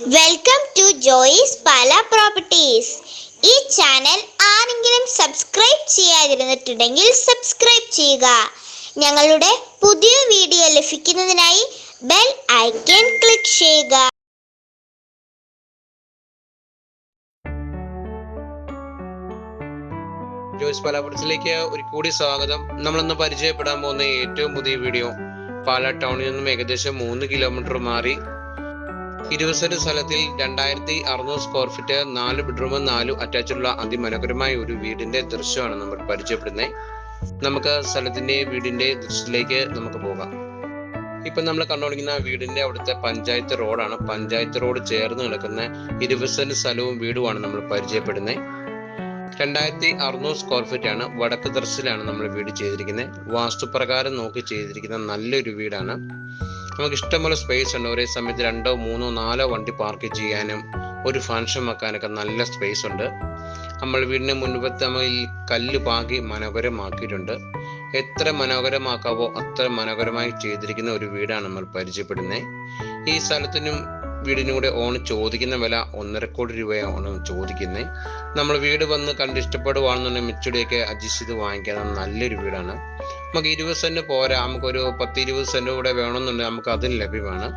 Welcome to Joyce Pala properties ഈ channel ആരെങ്കിലും subscribe ചെയ്യാതിരുന്നിട്ടുണ്ടെങ്കിൽ സബ്സ്ക്രൈബ് ചെയ്യുക. ഞങ്ങളുടെ പുതിയ വീഡിയോ ലഭിക്കുന്നതിനായി ബെൽ ഐക്കൺ ക്ലിക്ക് ചെയ്യുക. ജോയിസ് പലാപുരത്തിലേക്ക് ഒരു കൂടി സ്വാഗതം. നമ്മളിന്ന് പരിചയപ്പെടാൻ പോകുന്ന ഏറ്റവും പുതിയ വീഡിയോ പാല ടൗണിൽ നിന്നും ഏകദേശം മൂന്ന് കിലോമീറ്റർ മാറി. ഇരുപത് സ്ഥലത്തിൽ രണ്ടായിരത്തി അറുന്നൂറ് സ്ക്വയർ ഫീറ്റ് നാല് ബെഡ്റൂമും നാലും അറ്റാച്ചുള്ള അതിമനോഹരമായ ഒരു വീടിന്റെ ദൃശ്യമാണ് നമ്മൾ പരിചയപ്പെടുന്നത് നമുക്ക് സ്ഥലത്തിന്റെ വീടിന്റെ ദൃശ്യത്തിലേക്ക് നമുക്ക് പോകാം. ഇപ്പൊ നമ്മൾ കണ്ടുപിടിക്കുന്ന വീടിന്റെ അവിടുത്തെ പഞ്ചായത്ത് റോഡാണ്. പഞ്ചായത്ത് റോഡ് ചേർന്ന് കിടക്കുന്ന ഇരുപത് സെന്റ് സ്ഥലവും വീടുമാണ് നമ്മൾ പരിചയപ്പെടുന്നത് രണ്ടായിരത്തി അറുന്നൂറ് സ്ക്വയർ ഫീറ്റ് ആണ് വടക്ക് ദർശിലാണ് നമ്മൾ വീട് ചെയ്തിരിക്കുന്നത്. വാസ്തുപ്രകാരം നോക്കി ചെയ്തിരിക്കുന്ന നല്ലൊരു വീടാണ്. നമുക്ക് ഇഷ്ടംപോലെ സ്പേസ് ഉണ്ട്. ഒരേ സമയത്ത് രണ്ടോ മൂന്നോ നാലോ വണ്ടി പാർക്ക് ചെയ്യാനും ഒരു ഫംഗ്ഷൻ വെക്കാനൊക്കെ നല്ല സ്പേസ് ഉണ്ട്. നമ്മൾ വീടിന് മുൻപത്തെ നമ്മൾ ഈ കല്ല് പാകി മനോഹരമാക്കിയിട്ടുണ്ട്. എത്ര മനോഹരമാക്കാവോ അത്ര മനോഹരമായി ചെയ്തിരിക്കുന്ന ഒരു വീടാണ് നമ്മൾ പരിചയപ്പെടുന്നത്. ഈ സ്ഥലത്തിനും വീടിനും കൂടെ ഓൺ ചോദിക്കുന്ന വില ഒന്നര കോടി രൂപയാണ് ചോദിക്കുന്നത് നമ്മൾ വീട് വന്ന് കണ്ട് ഇഷ്ടപ്പെടുവാണെന്നുണ്ടെങ്കിൽ മിച്ചുടിയൊക്കെ അഡ്ജസ്റ്റ് ചെയ്ത് വാങ്ങിക്കാൻ നല്ലൊരു വീടാണ്. നമുക്ക് ഇരുപത് സെന്റ് പോരാ. നമുക്കൊരു പത്ത് ഇരുപത് സെന്റ് കൂടെ വേണമെന്നുണ്ടെങ്കിൽ നമുക്ക് അതും ലഭ്യമാണ്.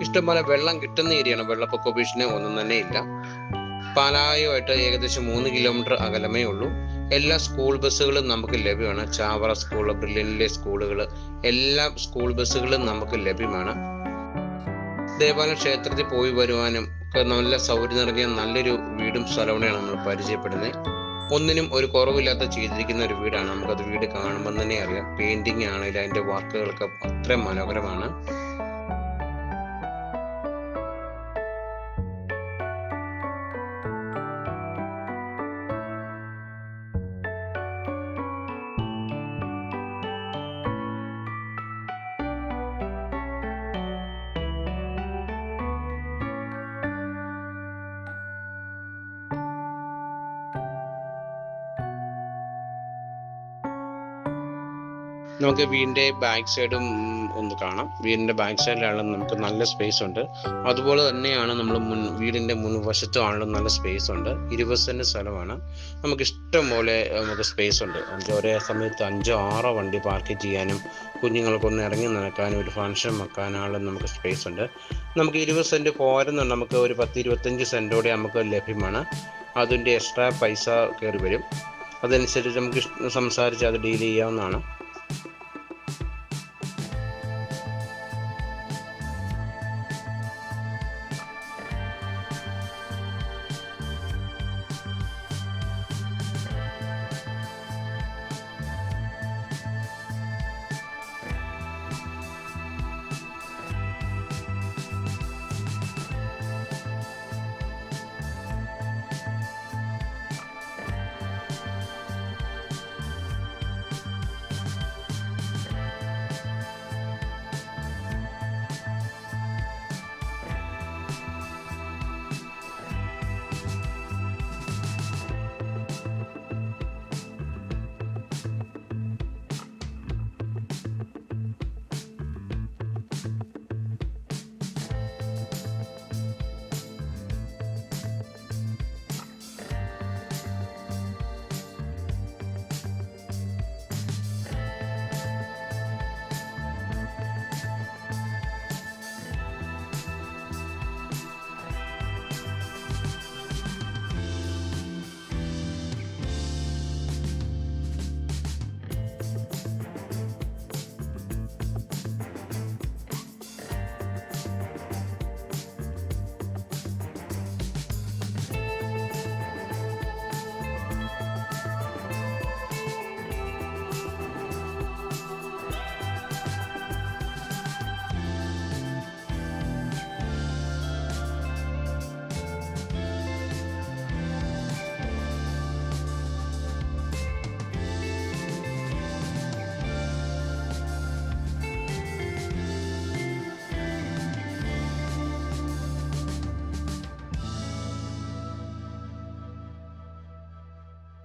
ഇഷ്ടംപോലെ വെള്ളം കിട്ടുന്ന ഏരിയയാണ്. വെള്ളപ്പൊക്ക ഭീഷണി ഒന്നും തന്നെ ഇല്ല. പാലായുമായിട്ട് ഏകദേശം മൂന്ന് കിലോമീറ്റർ അകലമേ ഉള്ളൂ. എല്ലാ സ്കൂൾ ബസ്സുകളും നമുക്ക് ലഭ്യമാണ്. ചാവറ സ്കൂൾ ബ്രില്യനിലെ സ്കൂളുകൾ എല്ലാ സ്കൂൾ ബസ്സുകളും നമുക്ക് ലഭ്യമാണ്. ദേവാലയ ക്ഷേത്രത്തിൽ പോയി വരുവാനും നല്ല സൗകര്യം നിറഞ്ഞ നല്ലൊരു വീടും സ്ഥലവുമാണ് നമ്മൾ പരിചയപ്പെടുന്നത്. ഒന്നിനും ഒരു കുറവില്ലാത്ത ചെയ്തിരിക്കുന്ന ഒരു വീടാണ്. നമുക്കത് വീട് കാണുമ്പോൾ തന്നെ അറിയാം. പെയിന്റിങ് ആണെങ്കിലും അതിന്റെ വർക്കുകളൊക്കെ അത്ര മനോഹരമാണ്. നമുക്ക് വീടിന്റെ ബാക്ക് സൈഡും ഒന്ന് കാണാം. വീടിന്റെ ബാക്ക് സൈഡിലാണെങ്കിലും നമുക്ക് നല്ല സ്പേസ് ഉണ്ട്. അതുപോലെ തന്നെയാണ് നമ്മൾ മുൻ വീടിന്റെ മുൻവശത്തും നല്ല സ്പേസ് ഉണ്ട്. ഇരുപത് സെന്റ് സ്ഥലമാണ്. നമുക്ക് ഇഷ്ടം പോലെ നമുക്ക് സ്പേസ് ഉണ്ട്. നമുക്ക് ഒരേ സമയത്ത് അഞ്ചോ ആറോ വണ്ടി പാർക്ക് ചെയ്യാനും കുഞ്ഞുങ്ങൾക്കൊന്ന് ഇറങ്ങി നടക്കാനും ഒരു ഫംഗ്ഷൻ വെക്കാനാണെങ്കിലും നമുക്ക് സ്പേസ് ഉണ്ട്. നമുക്ക് ഇരുപത് സെന്റ് പോരുന്നുണ്ട്. നമുക്ക് ഒരു പത്ത് ഇരുപത്തഞ്ച് സെന്റോടെ നമുക്ക് ലഭ്യമാണ്. അതിന്റെ എക്സ്ട്രാ പൈസ കയറി വരും. അതനുസരിച്ച് നമുക്ക് സംസാരിച്ച് അത് ഡീൽ ചെയ്യാവുന്നതാണ്.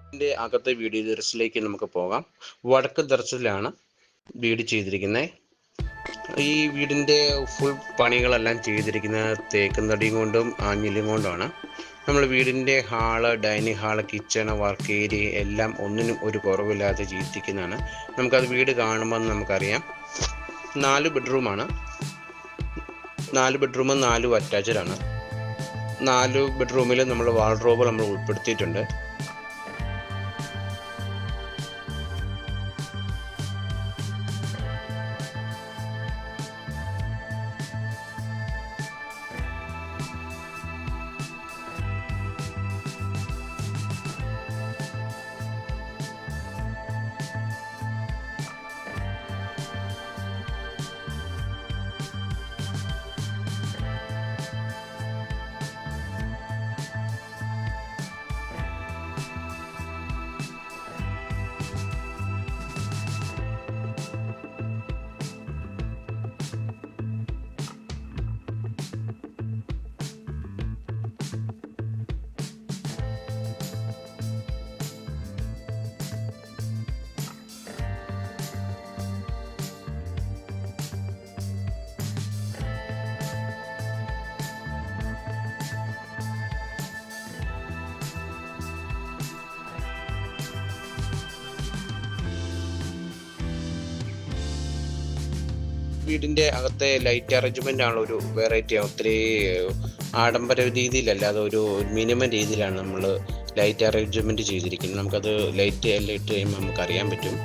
ഇതിന്റെ അകത്തെ വീഡിയോ ദർശിലേക്ക് നമുക്ക് പോകാം. വടക്ക് ദർശിലാണ് വീട് ചെയ്തിരിക്കുന്നത്. ഈ വീടിന്റെ ഫുൾ പണികളെല്ലാം ചെയ്തിരിക്കുന്നത് തേക്കും തടിയും കൊണ്ടും ആഞ്ഞിലും കൊണ്ടുമാണ്. നമ്മൾ വീടിന്റെ hall dining hall kitchen work area എല്ലാം ഒന്നിനും ഒരു കുറവില്ലാതെ ചെയ്തിരിക്കുന്നതാണ് നമുക്കത് വീട് കാണുമ്പോൾ നമുക്കറിയാം. നാല് ബെഡ്റൂമാണ് നാല് ബെഡ്റൂമും നാലും അറ്റാച്ച്ഡ് ആണ്. നാല് ബെഡ്റൂമിൽ നമ്മൾ വാർഡ്രോബ് നമ്മൾ ഉൾപ്പെടുത്തിയിട്ടുണ്ട്. വീടിന്റെ അകത്തെ ലൈറ്റ് അറേഞ്ച്മെന്റ് ആണ് ഒരു വെറൈറ്റി ഒത്തിരി ആഡംബര രീതിയിലല്ല അത് ഒരു മിനിമം രീതിയിലാണ് നമ്മൾ ലൈറ്റ് അറേഞ്ച്മെന്റ് ചെയ്തിരിക്കുന്നത്. നമുക്കത് ലൈറ്റ് എല്ലാം ഇട്ട് കഴിയുമ്പോൾ നമുക്ക് അറിയാൻ പറ്റും.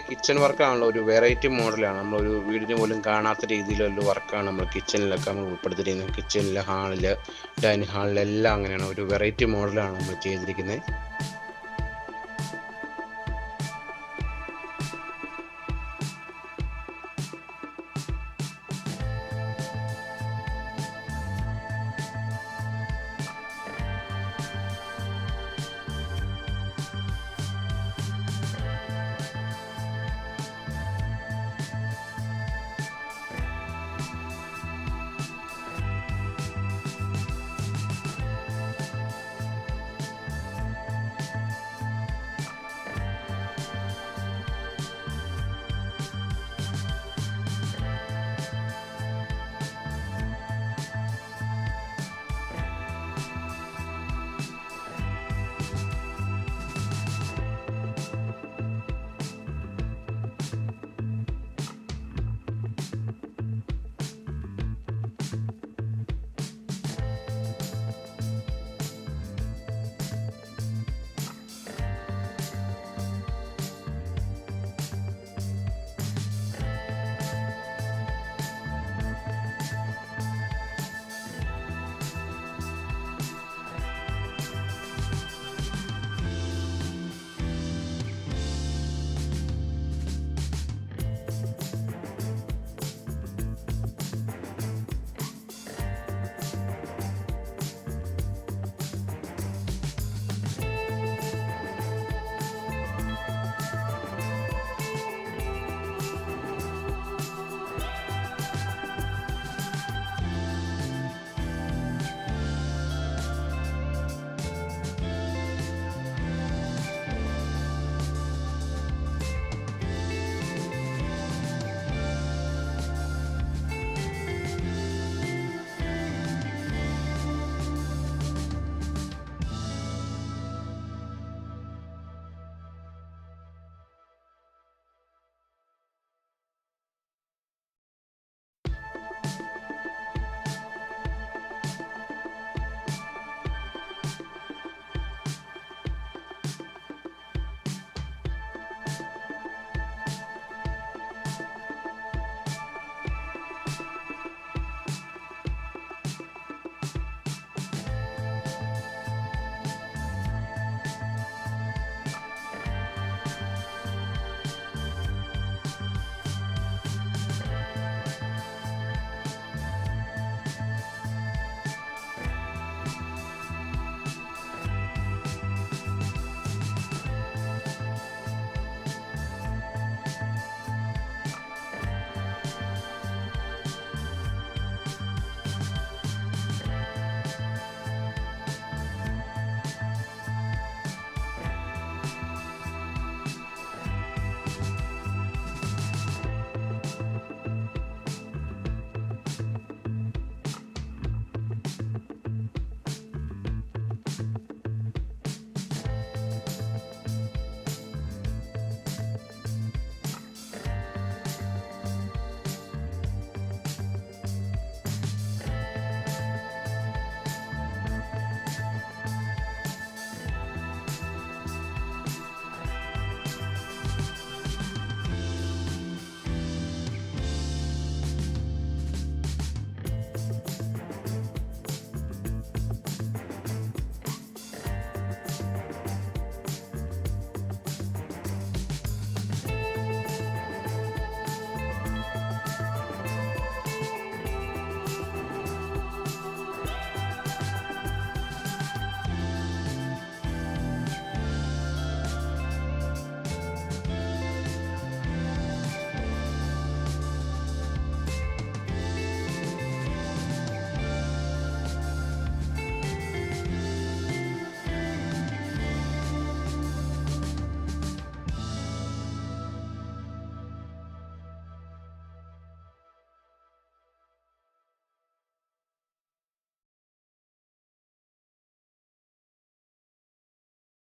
കിച്ചൺ വർക്കാണല്ലോ ഒരു വെറൈറ്റി മോഡലാണ് നമ്മളൊരു വീടിന് പോലും കാണാത്ത രീതിയിലുള്ള വർക്കാണ് നമ്മൾ കിച്ചണിലൊക്കെ നമ്മൾ ഉൾപ്പെടുത്തിയിരിക്കുന്നത്. കിച്ചണിൽ ഹാളിൽ ഡൈനിങ് ഹാളിലെല്ലാം അങ്ങനെയാണ്. ഒരു വെറൈറ്റി മോഡലാണ് നമ്മൾ ചെയ്തിരിക്കുന്നത്.